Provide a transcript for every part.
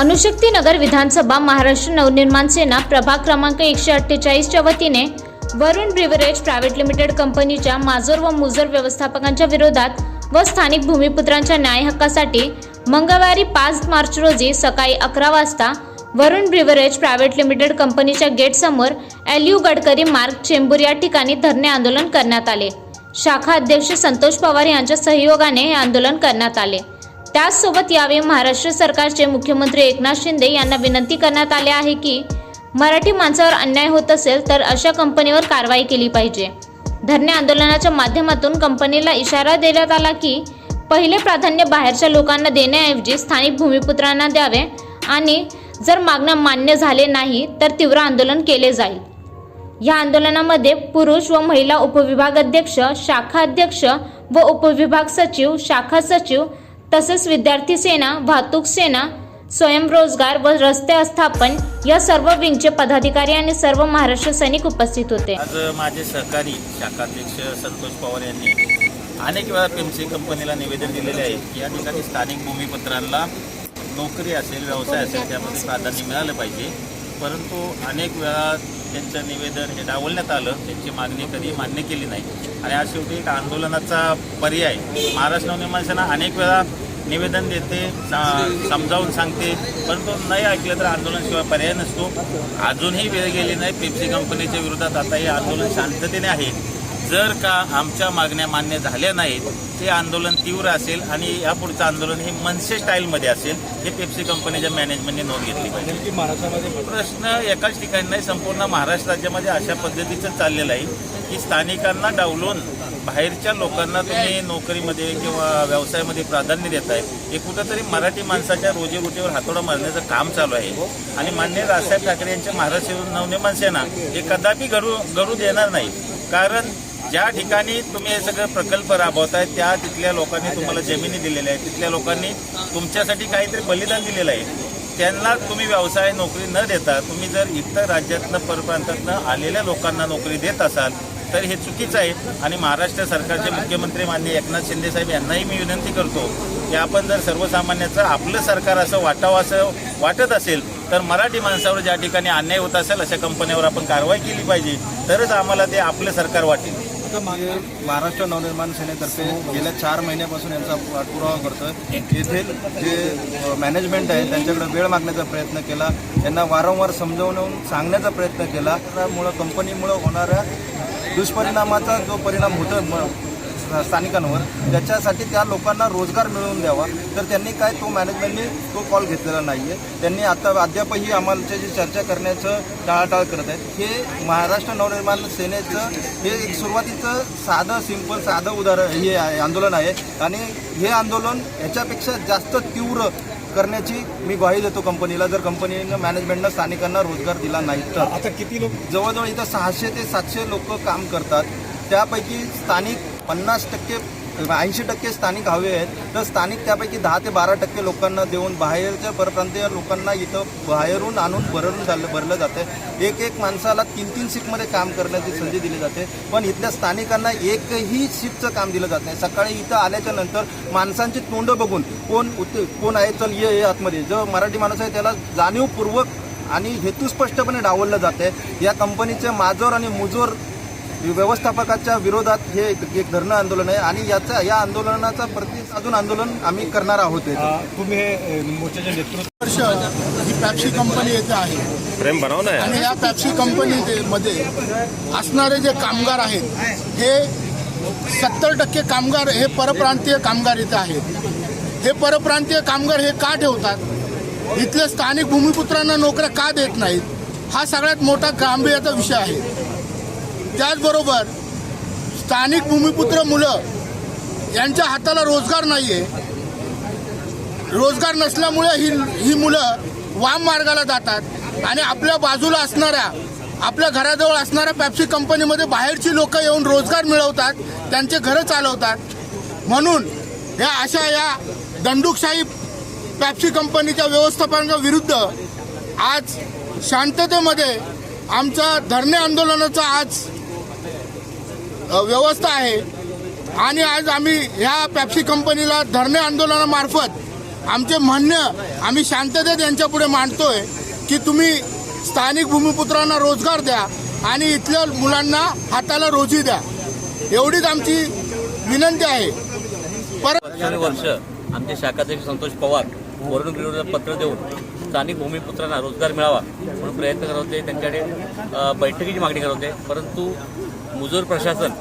अनुशक्तीनगर विधानसभा महाराष्ट्र नवनिर्माण सेना प्रभाग क्रमांक एकशे अठ्ठेचाळीसच्या वतीने वरुण ब्रिव्हरेज प्रायव्हेट लिमिटेड कंपनीच्या माजोर व मुजर व्यवस्थापकांच्या विरोधात व स्थानिक भूमिपुत्रांच्या न्याय हक्कासाठी मंगळवारी पाच मार्च रोजी सकाळी अकरा वाजता वरुण ब्रिव्हरेज प्रायव्हेट लिमिटेड कंपनीच्या गेटसमोर एल यू गडकरी मार्ग चेंबूर या ठिकाणी धरणे आंदोलन करण्यात आले. शाखा अध्यक्ष संतोष पवार यांच्या सहयोगाने हे आंदोलन करण्यात आले. त्याचसोबत यावेळी महाराष्ट्र सरकारचे मुख्यमंत्री एकनाथ शिंदे यांना विनंती करण्यात आले आहे की मराठी माणसावर अन्याय होत असेल तर अशा कंपनीवर कारवाई केली पाहिजे. धरणे आंदोलनाच्या माध्यमातून कंपनीला इशारा देण्यात आला की पहिले प्राधान्य बाहेरच्या लोकांना देण्याऐवजी स्थानिक भूमिपुत्रांना द्यावे आणि जर मागणं मान्य झाले नाही तर तीव्र आंदोलन केले जाईल. या आंदोलनामध्ये पुरुष व महिला उपविभाग अध्यक्ष शाखा अध्यक्ष व उपविभाग सचिव शाखा सचिव तसेच विद्यार्थी सेना वाहतूक सेना स्वयंरोजगार व रस्ते आस्थापन या सर्व विंगचे पदाधिकारी आणि सर्व महाराष्ट्र सैनिक उपस्थित होते. आज माझे सहकारी शाखाध्यक्ष संतोष पवार यांनी अनेक वेळा पेमसी कंपनीला निवेदन दिलेले आहे की या ठिकाणी स्थानिक भूमिपत्रांना नोकरी असेल व्यवसाय असेल त्यामध्ये प्राधान्य मिळालं पाहिजे. परंतु अनेक वेळा त्यांचं निवेदन हे डावलण्यात आलं. त्यांची मागणी कधी मान्य केली नाही. आणि आज शेवटी एक आंदोलनाचा पर्याय. महाराष्ट्र नवनिर्माण सेना अनेक वेळा निवेदन देते समजावून सांगते. परंतु नाही ऐकलं तर आंदोलनाशिवाय पर्याय नसतो. अजूनही वेळ गेली नाही. पेप्सी कंपनीच्या विरोधात आता हे आंदोलन शांततेने आहे. जर का आमच्या मागण्या मान्य झाल्या नाहीत ते आंदोलन तीव्र असेल आणि यापुढचं आंदोलन हे मनसे स्टाईलमध्ये असेल हे पेप्सी कंपनीच्या मॅनेजमेंटने नोंद घेतली पाहिजे. प्रश्न एकाच ठिकाणी नाही संपूर्ण महाराष्ट्र राज्यामध्ये अशा पद्धतीचं चाललेलं आहे की स्थानिकांना डावलून बाहेरच्या लोकांना तुम्ही नोकरीमध्ये किंवा व्यवसायामध्ये प्राधान्य देत आहे हे कुठंतरी मराठी माणसाच्या रोजीरोटीवर हातोडा मारण्याचं काम चालू आहे. आणि मान्य राजसाहेब ठाकरे यांच्या महाराष्ट्र नवनिर्माण सेना हे कदापि घडू घडू देणार नाही. कारण ज्या ठिकाणी तुम्ही हे सगळे प्रकल्प राबवताय त्या तिथल्या लोकांनी तुम्हाला जमिनी दिलेल्या आहेत. तिथल्या लोकांनी तुमच्यासाठी काहीतरी बलिदान दिलेलं आहे. त्यांना तुम्ही व्यवसाय नोकरी न देता तुम्ही जर इतर राज्यातनं परप्रांतातनं आलेल्या लोकांना नोकरी देत असाल तर हे चुकीचं आहे. आणि महाराष्ट्र सरकारचे मुख्यमंत्री माननीय एकनाथ शिंदे साहेब यांनाही मी विनंती करतो की आपण जर सर्वसामान्याचं आपलं सरकार असं वाटावं असं वाटत असेल तर मराठी माणसावर ज्या ठिकाणी अन्याय होत असेल अशा कंपन्यावर आपण कारवाई केली पाहिजे. तरच आम्हाला ते आपलं सरकार वाटेल. आता मागे महाराष्ट्र नवनिर्माण सेनेतर्फे गेल्या चार महिन्यापासून यांचा पाठपुरावा करतोय. येथील जे मॅनेजमेंट आहे त्यांच्याकडे वेळ मागण्याचा प्रयत्न केला. त्यांना वारंवार समजावून सांगण्याचा प्रयत्न केला. त्यामुळं कंपनीमुळं होणाऱ्या दुष्परिणामाचा जो परिणाम होतो स्थानिकांवर त्याच्यासाठी त्या लोकांना रोजगार मिळवून द्यावा. तर त्यांनी काय तो मॅनेजमेंटने तो कॉल घेतलेला नाही आहे त्यांनी आता अद्यापही आम्हाला जी चर्चा करण्याचं टाळाटाळ करत आहेत. हे महाराष्ट्र नवनिर्माण सेनेचं हे एक सुरुवातीचं साधं सिंपल साधं उदाहरण हे आहे आंदोलन आहे. आणि हे आंदोलन ह्याच्यापेक्षा जास्त तीव्र करण्याची मी ग्वाही देतो कंपनीला. जर कंपनीनं मॅनेजमेंटनं स्थानिकांना रोजगार दिला नाही तर. आता किती लोक जवळजवळ इथं सहाशे ते सातशे लोक काम करतात. त्यापैकी स्थानिक पन्नास टक्के ऐंशी टक्के स्थानिक हवे आहेत. तर स्थानिक त्यापैकी दहा ते बारा टक्के लोकांना देऊन बाहेरच्या परप्रांतीय लोकांना इथं बाहेरून आणून भरून झालं भरलं जातं एक एक माणसाला तीन तीन शिफ्टमध्ये काम करण्याची संधी दिली जाते. पण इथल्या स्थानिकांना एकही शिफ्टचं काम दिलं जात नाही. सकाळी इथं आल्याच्यानंतर माणसांची तोंड बघून कोण उत कोण आहे चल ये ये आतमध्ये. जो मराठी माणूस आहे त्याला जाणीवपूर्वक आणि हेतुस्पष्टपणे डावललं जाते या कंपनीचे माजोर आणि मुजोर व्यवस्थापकाच्या विरोधात हे एक एक धरणं आंदोलन आहे आणि याचा या आंदोलनाचा प्रति अजून आंदोलन आम्ही करणार आहोत तुम्ही हे मोर्चाचे नेतृत्व वर्ष ही पॅप्सी कंपनी येथे आहे. प्रेम बनव ना आणि या पॅप्सी कंपनीमध्ये असणारे जे कामगार आहेत हे सत्तर टक्के कामगार हे परप्रांतीय कामगार इथे आहेत. हे परप्रांतीय कामगार हे का ठेवतात? इथल्या स्थानिक भूमिपुत्रांना नोकऱ्या का देत नाहीत? हा सगळ्यात मोठा गांभीर्याचा विषय आहे. त्याचबरोबर स्थानिक भूमिपुत्र मुलं यांच्या हाताला रोजगार नाही आहे रोजगार नसल्यामुळे ही ही मुलं वाम मार्गाला जातात आणि आपल्या बाजूला असणाऱ्या आपल्या घराजवळ असणाऱ्या पॅप्सी कंपनीमध्ये बाहेरची लोक येऊन रोजगार मिळवतात त्यांचे घरं चालवतात. म्हणून या अशा या दंडुकशाही पॅप्सी कंपनीच्या व्यवस्थापनाच्या विरुद्ध आज शांततेमध्ये आमचा धरणे आंदोलनाचा आज व्यवस्था आहे. आणि आज आम्ही ह्या पॅप्सी कंपनीला धरणे आंदोलनामार्फत आमचे म्हणणं आम्ही शांततेत यांच्यापुढे मांडतोय की तुम्ही स्थानिक भूमिपुत्रांना रोजगार द्या आणि इथल्या मुलांना हाताला रोजी द्या. एवढीच आमची विनंती आहे. परत वर्ष आमचे शाखाध्यक्ष संतोष पवार वरून पत्र देऊन स्थानिक भूमिपुत्रांना रोजगार मिळावा म्हणून प्रयत्न करत होते. त्यांच्याकडे बैठकीची मागणी करत होते. परंतु मुजोर प्रशासन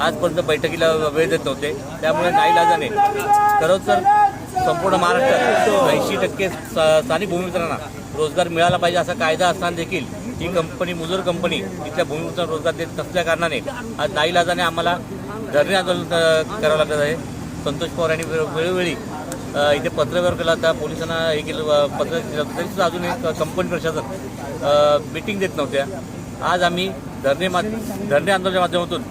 आजपर्यंत बैठकीला वेळ देत नव्हते. त्यामुळे नाईलाजाने खरोखर संपूर्ण महाराष्ट्रात ऐंशी टक्के स्थानिक भूमिपुत्रांना रोजगार मिळाला पाहिजे असा कायदा असताना देखील ही कंपनी मुजोर कंपनी तिथल्या भूमिपुत्रांना रोजगार देत नसल्या कारणाने आज नाईलाजाने आम्हाला धरणे आंदोलन करावं लागत आहे. संतोष पवार यांनी वेळोवेळी इथे पत्रव्यवहार केला होता. पोलिसांना हे केलं पत्र दिलं होतं. तरी सुद्धा अजून एक कंपनी प्रशासन मिटिंग देत नव्हत्या. आज आम्ही धरणे मा धरणे आंदोलनाच्या माध्यमातून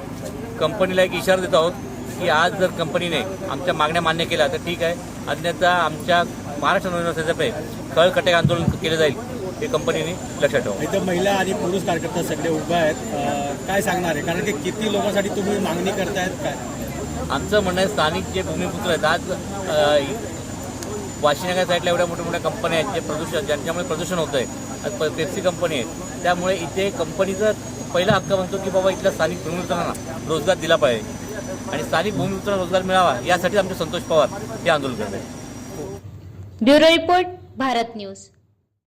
कंपनीला एक इशारा देत आहोत की आज जर कंपनीने आमच्या मागण्या मान्य केल्या तर ठीक आहे. अन्यथा आमच्या महाराष्ट्र नवनिर्माण कळकटे आंदोलन केलं जाईल हे कंपनीने लक्षात ठेवा. इथं महिला आणि पुरुष कार्यकर्ते सगळे उभे आहेत. काय सांगणार आहे? कारण की किती लोकांसाठी तुम्ही मागणी करतायत काय? आमचं म्हणणं आहे स्थानिक जे भूमिपुत्र आहेत आज वाशिनगर साईडला एवढ्या मोठ्या मोठ्या कंपन्या आहेत जे प्रदूषण ज्यांच्यामुळे प्रदूषण होतं आहे पेप्सी कंपनी आहे त्यामुळे इथे कंपनीचा पहिला हक्क म्हणतो की बाबा इथल्या स्थानिक भूमिपुत्रांना रोजगार दिला पाहिजे. आणि स्थानिक भूमिपुत्रांना रोजगार मिळावा यासाठी आमचे संतोष पवार हे आंदोलन करत आहेत. Bureau report Bharat news.